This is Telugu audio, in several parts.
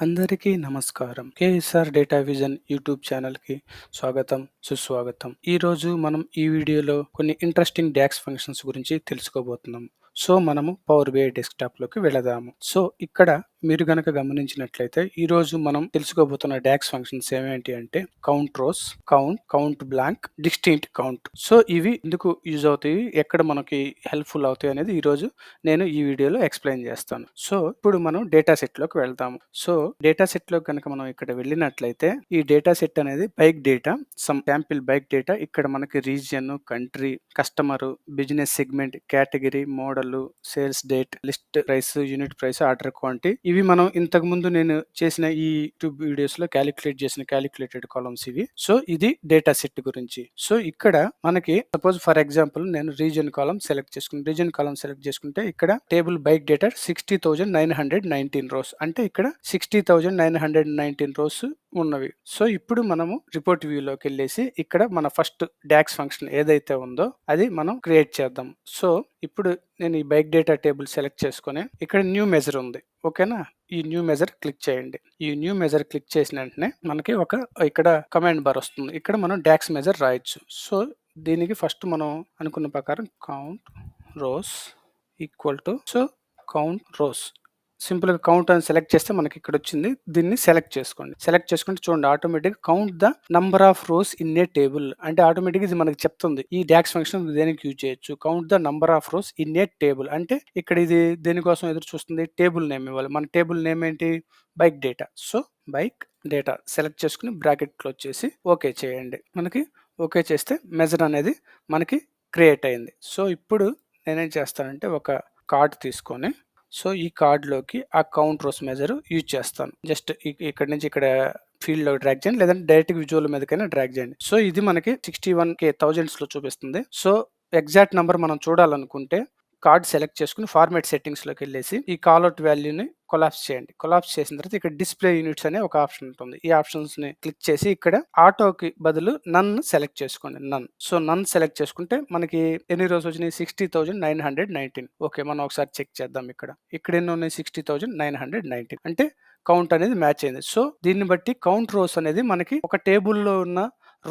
అందరికీ నమస్కారం. కేఎస్ఆర్ డేటా విజన్ యూట్యూబ్ ఛానల్కి స్వాగతం సుస్వాగతం. ఈరోజు మనం ఈ వీడియోలో కొన్ని ఇంట్రెస్టింగ్ డాక్స్ ఫంక్షన్స్ గురించి తెలుసుకోబోతున్నాం. సో మనము పవర్ బిఐ డెస్క్టాప్లోకి వెళదాము. సో ఇక్కడ మీరు గనక గమనించినట్లయితే ఈ రోజు మనం తెలుసుకోబోతున్న డాక్స్ ఫంక్షన్స్ ఏమేంటి అంటే count rows count count blank distinct count so ఇవి ఎందుకు యూజ్ అవుతాయి? ఎక్కడ మనకి హెల్ప్ఫుల్ అవుతాయి అనేది ఈ రోజు నేను ఈ వీడియోలో ఎక్స్ప్లెయిన్ చేస్తాను. సో ఇప్పుడు మనం డేటా సెట్లోకి వెళ్తాము. సో డేటా సెట్లో కనుక మనం ఇక్కడ వెళ్ళినట్లయితే ఈ డేటా సెట్ అనేది bike data some sample bike data ఇక్కడ మనకి region country customer business segment category model sales date list price unit price order quantity ఇవి మనం ఇంతకుముందు నేను చేసిన ఈ యూట్యూబ్ వీడియోస్లో క్యాలిక్యులేట్ చేసిన క్యాలిక్యులేటెడ్ కాలమ్స్ ఇవి. సో ఇది డేటా సెట్ గురించి. సో ఇక్కడ మనకి సపోజ్ ఫర్ ఎగ్జాంపుల్ నేను రీజన్ కాలం సెలెక్ట్ చేసుకుని రీజన్ కాలం సెలెక్ట్ చేసుకుంటే ఇక్కడ table bike data sixty thousand nine hundred nineteen rows అంటే ఇక్కడ sixty thousand nine hundred nineteen rows ఉన్నవి. సో ఇప్పుడు మనము రిపోర్ట్ వ్యూలోకి వెళ్ళేసి ఇక్కడ మన ఫస్ట్ డాక్స్ ఫంక్షన్ ఏదైతే ఉందో అది మనం క్రియేట్ చేద్దాం. సో ఇప్పుడు నేను ఈ బైక్ డేటా టేబుల్ సెలెక్ట్ చేసుకొని ఇక్కడ న్యూ మెజర్ ఉంది. ఓకేనా? ఈ న్యూ మెజర్ క్లిక్ చేయండి. ఈ న్యూ మెజర్ క్లిక్ చేసిన వెంటనే మనకి ఒక ఇక్కడ కమాండ్ బార్ వస్తుంది. ఇక్కడ మనం డాక్స్ మెజర్ రాయొచ్చు. సో దీనికి ఫస్ట్ మనం అనుకున్న ప్రకారం count rows equal to so count rows సింపుల్గా కౌంట్ అని సెలెక్ట్ చేస్తే మనకి ఇక్కడ వచ్చింది. దీన్ని సెలెక్ట్ చేసుకోండి. సెలెక్ట్ చేసుకుంటే చూడండి automatic count the number of rows in a table. అంటే ఆటోమేటిక్ ఇది మనకి చెప్తుంది. ఈ డాక్స్ ఫంక్షన్ దేనికి యూజ్ చేయొచ్చు? Count the number of rows in a table. అంటే ఇక్కడ ఇది దేనికోసం ఎదురు చూస్తుంది? టేబుల్ నేమ్ ఇవ్వాలి. మన టేబుల్ నేమ్ ఏంటి? Bike data. So bike data select చేసుకుని బ్రాకెట్ క్లోజ్ చేసి ఓకే చేయండి. మనకి ఓకే చేస్తే మెజర్ అనేది మనకి క్రియేట్ అయింది. సో ఇప్పుడు నేనేం చేస్తానంటే ఒక కార్డ్ తీసుకొని సో ఈ కార్డ్లోకి ఆ కౌంట్ రోస్ మెజర్ యూజ్ చేస్తాను. జస్ట్ ఇక్కడ నుంచి ఇక్కడ ఫీల్డ్లో డ్రాగ్ చేయండి లేదంటే డైరెక్ట్ విజువల్ మీదకైనా డ్రాగ్ చేయండి. సో ఇది మనకి సిక్స్టీ వన్ కే థౌజండ్స్లో చూపిస్తుంది. సో ఎగ్జాక్ట్ నెంబర్ మనం చూడాలనుకుంటే కార్డ్ సెలెక్ట్ చేసుకుని ఫార్మాట్ సెట్టింగ్స్లోకి వెళ్ళేసి ఈ కాల్అవుట్ వాల్యూని కొలాప్స్ చేయండి. కొలాప్స్ చేసిన తర్వాత ఇక్కడ డిస్ప్లే యూనిట్స్ అనే ఒక ఆప్షన్ ఉంటుంది. ఈ ఆప్షన్స్ని క్లిక్ చేసి ఇక్కడ ఆటోకి బదులు నన్ సెలెక్ట్ చేసుకోండి. నన్ సో నన్ సెలెక్ట్ చేసుకుంటే మనకి ఎన్ని రోజులు వచ్చినాయి? Sixty thousand nine hundred nineteen okay మనం ఒకసారి చెక్ చేద్దాం ఇక్కడ. ఇక్కడ ఎన్ని ఉన్నాయి? Sixty thousand nine hundred nineteen అంటే కౌంట్ అనేది మ్యాచ్ అయింది. సో దీన్ని బట్టి కౌంట్ రోస్ అనేది మనకి ఒక టేబుల్లో ఉన్న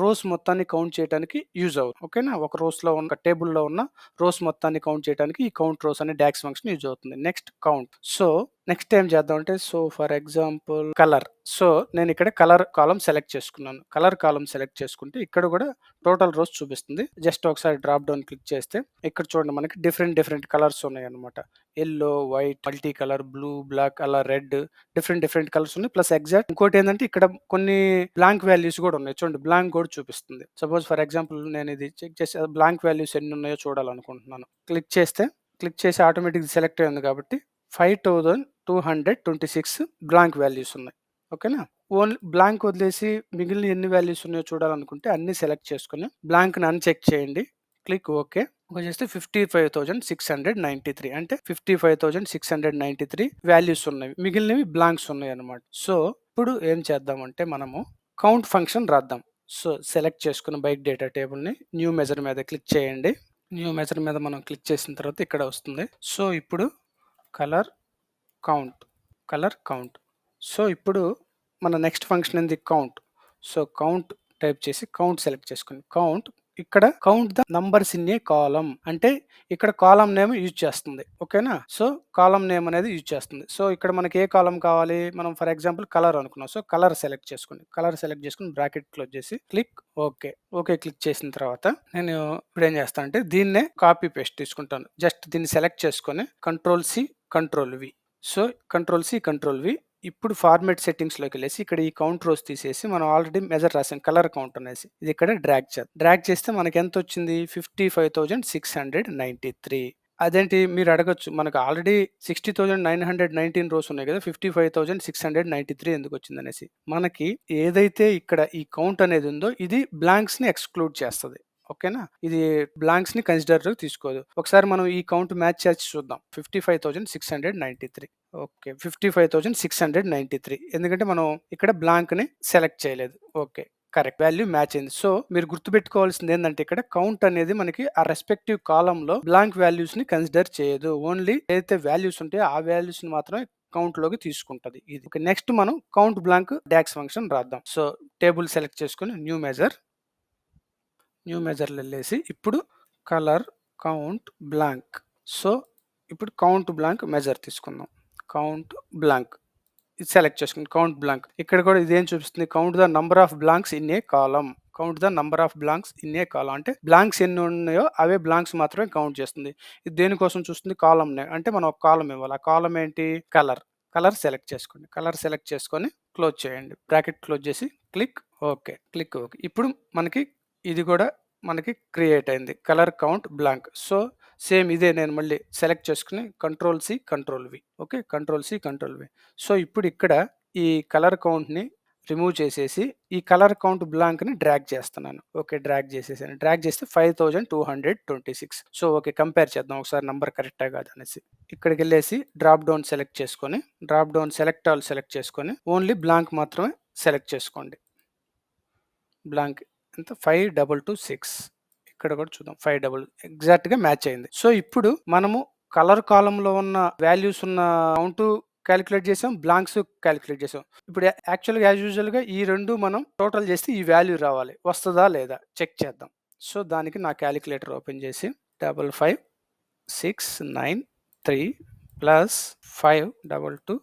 రోస్ మొత్తాన్ని కౌంట్ చేయడానికి యూజ్ అవుతుంది ఓకేనా? ఒక రోస్లో ఉన్న టేబుల్లో ఉన్న రోస్ మొత్తాన్ని కౌంట్ చేయడానికి ఈ కౌంట్ రోస్ అనే డాక్స్ ఫంక్షన్ యూజ్ అవుతుంది. Next count. సో నెక్స్ట్ ఏం చేద్దాం అంటే so for example colour. So నేను ఇక్కడ కలర్ కాలం సెలెక్ట్ చేసుకున్నాను. కలర్ కాలం సెలెక్ట్ చేసుకుంటే ఇక్కడ కూడా టోటల్ రోస్ చూపిస్తుంది. జస్ట్ ఒకసారి డ్రాప్ డౌన్ క్లిక్ చేస్తే ఇక్కడ చూడండి మనకి డిఫరెంట్ డిఫరెంట్ కలర్స్ ఉన్నాయి అనమాట yellow white multi colour blue black అలా రెడ్ డిఫరెంట్ డిఫరెంట్ కలర్స్ ఉన్నాయి. ప్లస్ ఎగ్జాక్ట్ ఇంకోటి ఏంటంటే ఇక్కడ కొన్ని బ్లాంక్ వాల్యూస్ కూడా ఉన్నాయి. చూడండి బ్లాంక్ కూడా చూపిస్తుంది. సపోజ్ ఫర్ ఎగ్జాంపుల్ నేను ఇది చెక్ చేసి బ్లాంక్ వాల్యూస్ ఎన్ని ఉన్నాయో చూడాలనుకుంటున్నాను. క్లిక్ చేస్తే క్లిక్ చేసి ఆటోమేటిక్ సెలెక్ట్ అయింది కాబట్టి five thousand two hundred twenty six blank values ఉన్నాయి. ఓకేనా? ఓన్లీ బ్లాంక్ వదిలేసి మిగిలిన ఎన్ని వాల్యూస్ ఉన్నాయో చూడాలనుకుంటే అన్ని సెలెక్ట్ చేసుకుని బ్లాంక్ని అన్చెక్ చేయండి. Click okay. చేస్తే fifty five thousand six hundred ninety three అంటే fifty five thousand six hundred ninety three values ఉన్నాయి. మిగిలినవి బ్లాంక్స్ ఉన్నాయి అనమాట సో ఇప్పుడు ఏం చేద్దామంటే మనము కౌంట్ ఫంక్షన్ రాద్దాం. సో సెలెక్ట్ చేసుకున్న బైక్ డేటా టేబుల్ని న్యూ మెజర్ మీద క్లిక్ చేయండి. న్యూ మెజర్ మీద మనం క్లిక్ చేసిన తర్వాత ఇక్కడ వస్తుంది. సో ఇప్పుడు colour count colour count. So ఇప్పుడు మన నెక్స్ట్ ఫంక్షన్ ఏంది? కౌంట్. సో కౌంట్ టైప్ చేసి కౌంట్ సెలెక్ట్ చేసుకుని కౌంట్ ఇక్కడ count the numbers in a column అంటే ఇక్కడ కాలం నేమ్ యూజ్ చేస్తుంది. ఓకేనా? సో కాలం నేమ్ అనేది యూజ్ చేస్తుంది. సో ఇక్కడ మనకి ఏ కాలం కావాలి? మనం ఫర్ ఎగ్జాంపుల్ కలర్ అనుకున్నాం. సో కలర్ సెలెక్ట్ చేసుకోండి. కలర్ సెలెక్ట్ చేసుకుని బ్రాకెట్ క్లోజ్ చేసి క్లిక్ ఓకే. ఓకే క్లిక్ చేసిన తర్వాత నేను ఇప్పుడు ఏం చేస్తానంటే దీన్నే కాపీ పేస్ట్ తీసుకుంటాను. జస్ట్ దీన్ని సెలెక్ట్ చేసుకొని control C control V so control C control V ఇప్పుడు ఫార్మేట్ సెట్టింగ్స్లోకి వెళ్ళేసి ఇక్కడ ఈ కౌంట్ రోస్ తీసేసి మనం ఆల్రెడీ మెజర్ రాసాం కలర్ కౌంట్ అనేసి. ఇది ఇక్కడ డ్రాగ్ చేద్దాం డ్రాగ్ చేస్తే మనకి ఎంత వచ్చింది? Fifty five thousand six hundred ninety three అదేంటి? మీరు అడగచ్చు. మనకు already sixty thousand nine hundred nineteen rows ఉన్నాయి కదా fifty five thousand six hundred ninety three ఎందుకు వచ్చింది అనేసి. మనకి ఏదైతే ఇక్కడ ఈ కౌంట్ అనేది ఉందో ఇది బ్లాంక్స్ని ఎక్స్క్లూడ్ చేస్తుంది. ఓకేనా? ఇది బ్లాంక్స్ని కన్సిడర్ తీసుకోదు. ఒకసారి మనం ఈ కౌంట్ మ్యాచ్ చేసి చూద్దాం. Fifty five thousand six hundred ninety three okay fifty five thousand six hundred ninety three ఎందుకంటే మనం ఇక్కడ బ్లాంక్ని సెలెక్ట్ చేయలేదు. ఓకే కరెక్ట్ వాల్యూ మ్యాచ్ అయింది. సో మీరు గుర్తుపెట్టుకోవాల్సింది ఏంటంటే ఇక్కడ కౌంట్ అనేది మనకి ఆ రెస్పెక్టివ్ కాలం లో బ్లాంక్ వాల్యూస్ని కన్సిడర్ చేయదు. ఓన్లీ ఏదైతే వాల్యూస్ ఉంటాయో ఆ వాల్యూస్ని మాత్రమే కౌంట్‌లోకి తీసుకుంటది ఇది. నెక్స్ట్ మనం కౌంట్ బ్లాంక్ డాక్స్ ఫంక్షన్ రాద్దాం. సో, టేబుల్ సెలెక్ట్ చేసుకుని న్యూ మెజర్ న్యూ మెజర్లు వెళ్ళేసి ఇప్పుడు కలర్ కౌంట్ బ్లాంక్. సో, ఇప్పుడు కౌంట్ బ్లాంక్ మెజర్ తీసుకుందాం. Count blank. ఇది సెలెక్ట్ చేసుకుంది కౌంట్ బ్లాంక్. ఇక్కడ కూడా ఇదేం చూపిస్తుంది count the number of blanks in a column count the number of blanks in a column అంటే బ్లాంక్స్ ఎన్ని ఉన్నాయో అవే బ్లాంక్స్ మాత్రమే కౌంట్ చేస్తుంది. ఇది దేనికోసం చూస్తుంది కాలమ్‌ని. అంటే మనం ఒక కాలం ఇవ్వాలి. ఆ కాలం ఏంటి కలర్. కలర్ సెలెక్ట్ చేసుకోండి. కలర్ సెలెక్ట్ చేసుకొని క్లోజ్ చేయండి. బ్రాకెట్ క్లోజ్ చేసి క్లిక్ ఓకే. Click okay. ఇప్పుడు మనకి ఇది కూడా మనకి క్రియేట్ అయింది. Colour count blank. So, same ఇదే నేను మళ్ళీ సెలెక్ట్ చేసుకుని control C, control V. Okay. Control C, control V. So, ఇప్పుడు ఇక్కడ ఈ కలర్ కౌంట్‌ని రిమూవ్ చేసేసి ఈ కలర్ కౌంట్ బ్లాంక్‌ని డ్రాగ్ చేస్తున్నాను. ఓకే. డ్రాగ్ చేసేసాను. డ్రాగ్ చేస్తే 5226 సో, ఓకే. కంపేర్ చేద్దాం ఒకసారి నంబర్ కరెక్టా కాదనేసి అనేసి. ఇక్కడికెళ్ళేసి డ్రాప్ డౌన్ సెలెక్ట్ చేసుకొని drop down select all select చేసుకొని ఓన్లీ బ్లాంక్ మాత్రమే సెలెక్ట్ చేసుకోండి. బ్లాంక్ ఎంత 5226 ఇక్కడ కూడా చూద్దాం. ఫైవ్ డబుల్ ఎగ్జాక్ట్‌గా మ్యాచ్ అయింది. సో, ఇప్పుడు మనము కలర్ కాలంలో ఉన్న వాల్యూస్ ఉన్న కౌంట్ క్యాలిక్యులేట్ చేసాం. బ్లాంక్స్ క్యాలిక్యులేట్ చేసాం. ఇప్పుడు యాక్చువల్‌గా యాస్ యూజువల్‌గా ఈ రెండు మనం టోటల్ చేస్తే ఈ వాల్యూ రావాలి. వస్తుందా లేదా చెక్ చేద్దాం. సో, దానికి నా క్యాలిక్యులేటర్ ఓపెన్ చేసి 55693 ప్లస్ ఫైవ్ డబల్ టూ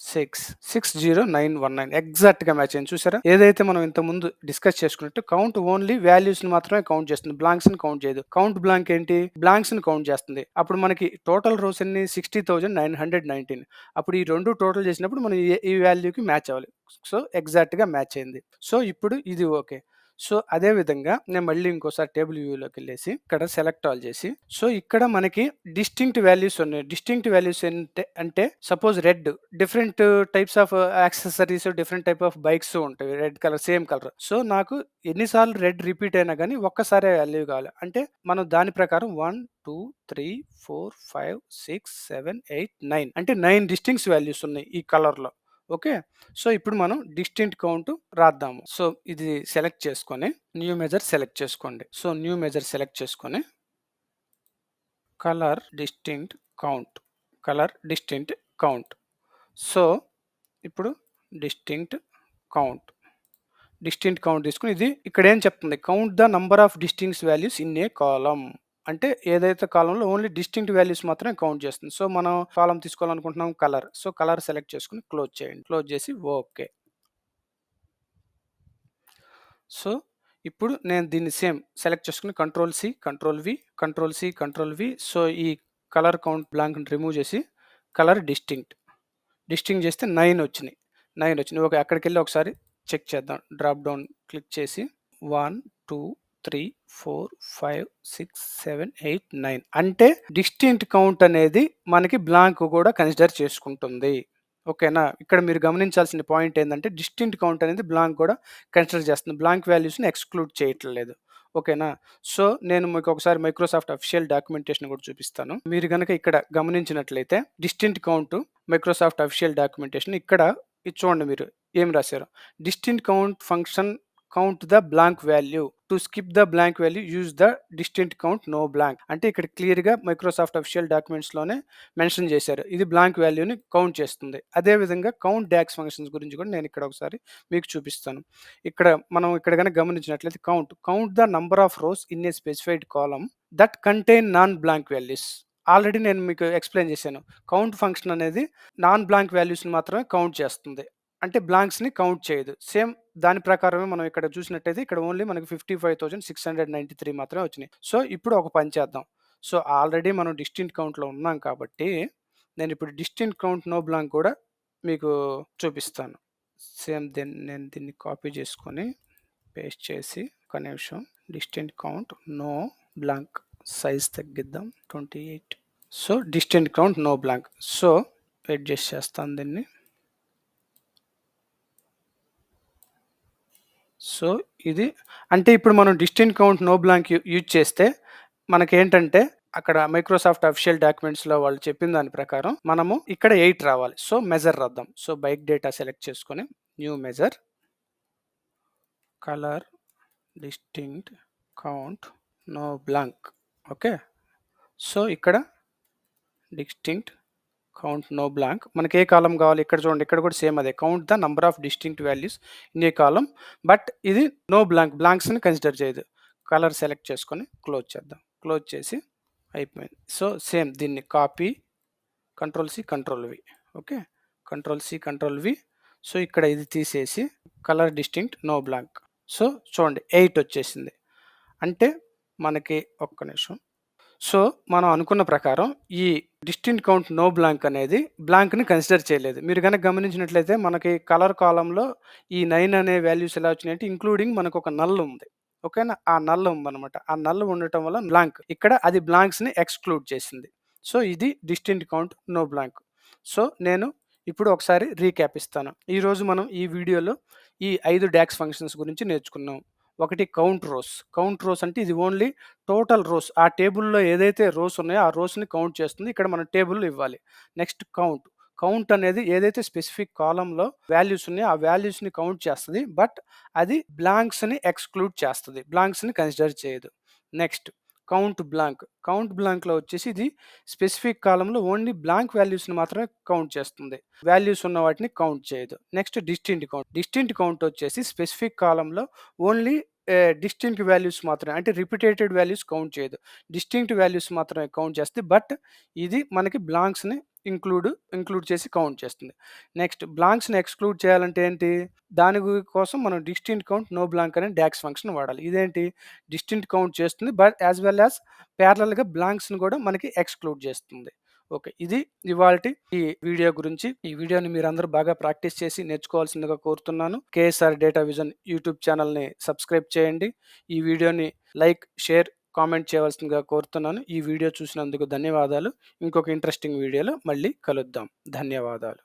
5226 60919 ఎగ్జాక్ట్‌గా మ్యాచ్ అయింది. చూసారా? ఏదైతే మనం ఇంత ముందు డిస్కస్ చేసుకున్నట్టు కౌంట్ ఓన్లీ వాల్యూస్‌ని మాత్రమే కౌంట్ చేస్తుంది. బ్లాంక్స్‌ని కౌంట్ చేయదు. కౌంట్ బ్లాంక్ ఏంటి? బ్లాంక్స్‌ని కౌంట్ చేస్తుంది. అప్పుడు మనకి టోటల్ రోస్ ఎన్ని 60919 అప్పుడు ఈ రెండు టోటల్ చేసినప్పుడు మనం ఈ ఈ వాల్యూకి మ్యాచ్ అవ్వాలి. సో, ఎగ్జాక్ట్‌గా మ్యాచ్ అయింది. సో, ఇప్పుడు ఇది ఓకే. సో, అదే విధంగా నేను మళ్ళీ ఇంకోసారి టేబుల్ వ్యూలోకి వెళ్ళేసి ఇక్కడ సెలెక్ట్ ఆల్ చేసి సో, ఇక్కడ మనకి డిస్టింక్ట్ వాల్యూస్ ఉన్నాయి. డిస్టింక్ట్ వాల్యూస్ అంటే అంటే suppose red different types of accessories different type of bikes ఉంటాయి. Red colour same colour. So, నాకు ఎన్నిసార్లు రెడ్ రిపీట్ అయినా కానీ ఒక్కసారే వాల్యూ కావాలి. అంటే మనం దాని ప్రకారం 1, 2, 3, 4, 5, 6, 7, 8, 9 అంటే నైన్ డిస్టింగ్స్ వాల్యూస్ ఉన్నాయి ఈ కలర్‌లో. ఓకే. సో, ఇప్పుడు మనం డిస్టెంట్ కౌంట్ రాద్దాము. సో, ఇది సెలెక్ట్ చేసుకొని న్యూ మెజర్ సెలెక్ట్ చేసుకోండి. సో, న్యూ మెజర్ సెలెక్ట్ చేసుకొని colour distinct count. Colour distinct count. So, ఇప్పుడు డిస్టింక్ట్ కౌంట్. డిస్టింక్ట్ కౌంట్ తీసుకొని ఇది ఇక్కడ ఏం చెప్తుంది count the number of distincts values in a column. అంటే ఏదైతే కాలంలో ఓన్లీ డిస్టింక్ట్ వాల్యూస్ మాత్రమే కౌంట్ చేస్తుంది. సో, మనం కాలం తీసుకోవాలనుకుంటున్నాం కలర్. సో, కలర్ సెలెక్ట్ చేసుకుని క్లోజ్ చేయండి. క్లోజ్ చేసి ఓకే. సో, ఇప్పుడు నేను దీన్ని సేమ్ సెలెక్ట్ చేసుకుని control C, control V, control C, control V. So, ఈ కలర్ కౌంట్ బ్లాంక్‌ని రిమూవ్ చేసి కలర్ డిస్టింక్ట్. డిస్టింక్ట్ చేస్తే నైన్ వచ్చినాయి. నైన్ వచ్చినాయి. ఓకే. అక్కడికెళ్ళి ఒకసారి చెక్ చేద్దాం. డ్రాప్ డౌన్ క్లిక్ చేసి 1, 2, 3, 4, 5, 6, 7, 8, 9 అంటే డిస్టింక్ట్ కౌంట్ అనేది మనకి బ్లాంక్ కూడా కన్సిడర్ చేసుకుంటుంది. ఓకేనా? ఇక్కడ మీరు గమనించాల్సిన పాయింట్ ఏంటంటే డిస్టింక్ట్ కౌంట్ అనేది బ్లాంక్ కూడా కన్సిడర్ చేస్తుంది. బ్లాంక్ వాల్యూస్‌ని ఎక్స్‌క్లూడ్ చేయట్లేదు. ఓకేనా? సో, నేను మీకు ఒకసారి మైక్రోసాఫ్ట్ అఫీషియల్ డాక్యుమెంటేషన్ కూడా చూపిస్తాను. మీరు కనుక ఇక్కడ గమనించినట్లయితే distinct count Microsoft official documentation ఇక్కడ ఇది చూడండి మీరు ఏం రాశారు distinct count function count the blank value. To skip the blank value use the distinct count no blank. అంటే ఇక్కడ క్లియర్‌గా మైక్రోసాఫ్ట్ అఫిషియల్ డాక్యుమెంట్స్‌లోనే మెన్షన్ చేశారు. ఇది బ్లాంక్ వాల్యూని కౌంట్ చేస్తుంది. అదేవిధంగా కౌంట్ డ్యాక్స్ ఫంక్షన్స్ గురించి కూడా నేను ఇక్కడ ఒకసారి మీకు చూపిస్తాను. ఇక్కడ మనం ఇక్కడ కనుక గమనించినట్లయితే count. Count the number of rows in a specified column that contain non blank values. Already నేను మీకు ఎక్స్‌ప్లెయిన్ చేశాను. కౌంట్ ఫంక్షన్ అనేది నాన్ బ్లాంక్ వాల్యూస్‌ని మాత్రమే కౌంట్ చేస్తుంది. అంటే బ్లాంక్స్‌ని కౌంట్ చేయదు. సేమ్ దాని ప్రకారమే మనం ఇక్కడ చూసినట్టయితే ఇక్కడ ఓన్లీ మనకి 55,693 మాత్రమే వచ్చినాయి. సో, ఇప్పుడు ఒక పని చేద్దాం. సో, ఆల్రెడీ మనం డిస్టింట్ కౌంట్‌లో ఉన్నాం కాబట్టి నేను ఇప్పుడు డిస్టింట్ కౌంట్ నో బ్లాంక్ కూడా మీకు చూపిస్తాను. సేమ్ దెన్ నేను దీన్ని కాపీ చేసుకొని పేస్ట్ చేసి ఒక నిమిషం distinct count no blank size తగ్గిద్దాం 28 so, distinct count no blank. So, adjust చేస్తాను దీన్ని. సో, ఇది అంటే ఇప్పుడు మనం distinct count no blank you use చేస్తే మనకేంటంటే అక్కడ మైక్రోసాఫ్ట్ అఫీషియల్ డాక్యుమెంట్స్‌లో వాళ్ళు చెప్పిన దాని ప్రకారం మనము ఇక్కడ ఎయిట్ రావాలి. సో, మెజర్ రాద్దాం. సో, బైక్ డేటా సెలెక్ట్ చేసుకొని new measure colour distinct count no blank. Okay. So, ఇక్కడ డిస్టింక్ట్ కౌంట్ నో బ్లాంక్ మనకి ఏ కాలం కావాలి? ఇక్కడ చూడండి ఇక్కడ కూడా సేమ్ అదే. Count the number of distinct values in a column but ఇది నో బ్లాంక్ బ్లాంక్స్ని కన్సిడర్ చేయదు. కలర్ సెలెక్ట్ చేసుకొని క్లోజ్ చేద్దాం. క్లోజ్ చేసి అయిపోయింది. సో సేమ్ దీన్ని copy control C control V okay control C control V so ఇక్కడ ఇది తీసేసి colour distinct no blank so చూడండి ఎయిట్ వచ్చేసింది. అంటే మనకి ఒక్క నిమిషం. సో మనం అనుకున్న ప్రకారం ఈ డిస్టింట్ కౌంట్ నో బ్లాంక్ అనేది బ్లాంక్ని కన్సిడర్ చేయలేదు. మీరు కనుక గమనించినట్లయితే మనకి కలర్ కాలంలో ఈ నైన్ అనే వాల్యూస్ ఎలా వచ్చినాయంటే ఇంక్లూడింగ్ మనకు ఒక నల్ ఉంది. ఓకేనా? ఆ నల్ ఉందన్నమాట. ఆ నల్ ఉండటం వల్ల బ్లాంక్. ఇక్కడ అది బ్లాంక్స్ని ఎక్స్క్లూడ్ చేసింది. సో ఇది distinct count no blank. So నేను ఇప్పుడు ఒకసారి రీక్యాప్ ఇస్తాను. ఈరోజు మనం ఈ వీడియోలో ఈ ఐదు డ్యాక్స్ ఫంక్షన్స్ గురించి నేర్చుకున్నాం. ఒకటి కౌంట్ రోస్. కౌంట్ రోస్ అంటే ఇది ఓన్లీ టోటల్ రోస్. ఆ టేబుల్లో ఏదైతే రోస్ ఉన్నాయో ఆ రోస్ని కౌంట్ చేస్తుంది. ఇక్కడ మనం టేబుల్ ఇవ్వాలి. Next count. కౌంట్ అనేది ఏదైతే స్పెసిఫిక్ కాలంలో వాల్యూస్ ఉన్నాయో ఆ వాల్యూస్ని కౌంట్ చేస్తుంది. బట్ అది బ్లాంక్స్ని ఎక్స్క్లూడ్ చేస్తుంది. బ్లాంక్స్ని కన్సిడర్ చేయదు. Next count blank. కౌంట్ బ్లాంక్లో వచ్చేసి ఇది స్పెసిఫిక్ కాలంలో ఓన్లీ బ్లాంక్ వాల్యూస్ని మాత్రమే కౌంట్ చేస్తుంది. వాల్యూస్ ఉన్న వాటిని కౌంట్ చేయదు. Next distinct count. Distinct count వచ్చేసి స్పెసిఫిక్ కాలంలో ఓన్లీ డిస్టింక్ట్ వాల్యూస్ మాత్రమే అంటే రిపీటేటెడ్ వాల్యూస్ కౌంట్ చేయదు. డిస్టింక్ట్ వాల్యూస్ మాత్రమే కౌంట్ చేస్తుంది. బట్ ఇది మనకి బ్లాంక్స్ని ఇంక్లూడ్ ఇంక్లూడ్ చేసి కౌంట్ చేస్తుంది. నెక్స్ట్ బ్లాంక్స్ని ఎక్స్క్లూడ్ చేయాలంటే ఏంటి? దాని కోసం మనం డిస్టింట్ కౌంట్ నో బ్లాంక్ అనే డాక్స్ ఫంక్షన్ వాడాలి. ఇదేంటి? డిస్టింట్ కౌంట్ చేస్తుంది. బట్ యాజ్ వెల్ యాజ్ ప్యారలల్గా బ్లాంక్స్ని కూడా మనకి ఎక్స్క్లూడ్ చేస్తుంది. ఓకే. ఇది ఇవాళ ఈ వీడియో గురించి. ఈ వీడియోని మీరు అందరూ బాగా ప్రాక్టీస్ చేసి నేర్చుకోవాల్సిందిగా కోరుతున్నాను. కేఎస్ఆర్ డేటా విజన్ యూట్యూబ్ ఛానల్ని సబ్స్క్రైబ్ చేయండి. ఈ వీడియోని లైక్ షేర్ కామెంట్ చేయవలసిందిగా కోరుతున్నాను. ఈ వీడియో చూసినందుకు ధన్యవాదాలు. ఇంకొక ఇంట్రెస్టింగ్ వీడియోలో మళ్ళీ కలుద్దాం. ధన్యవాదాలు.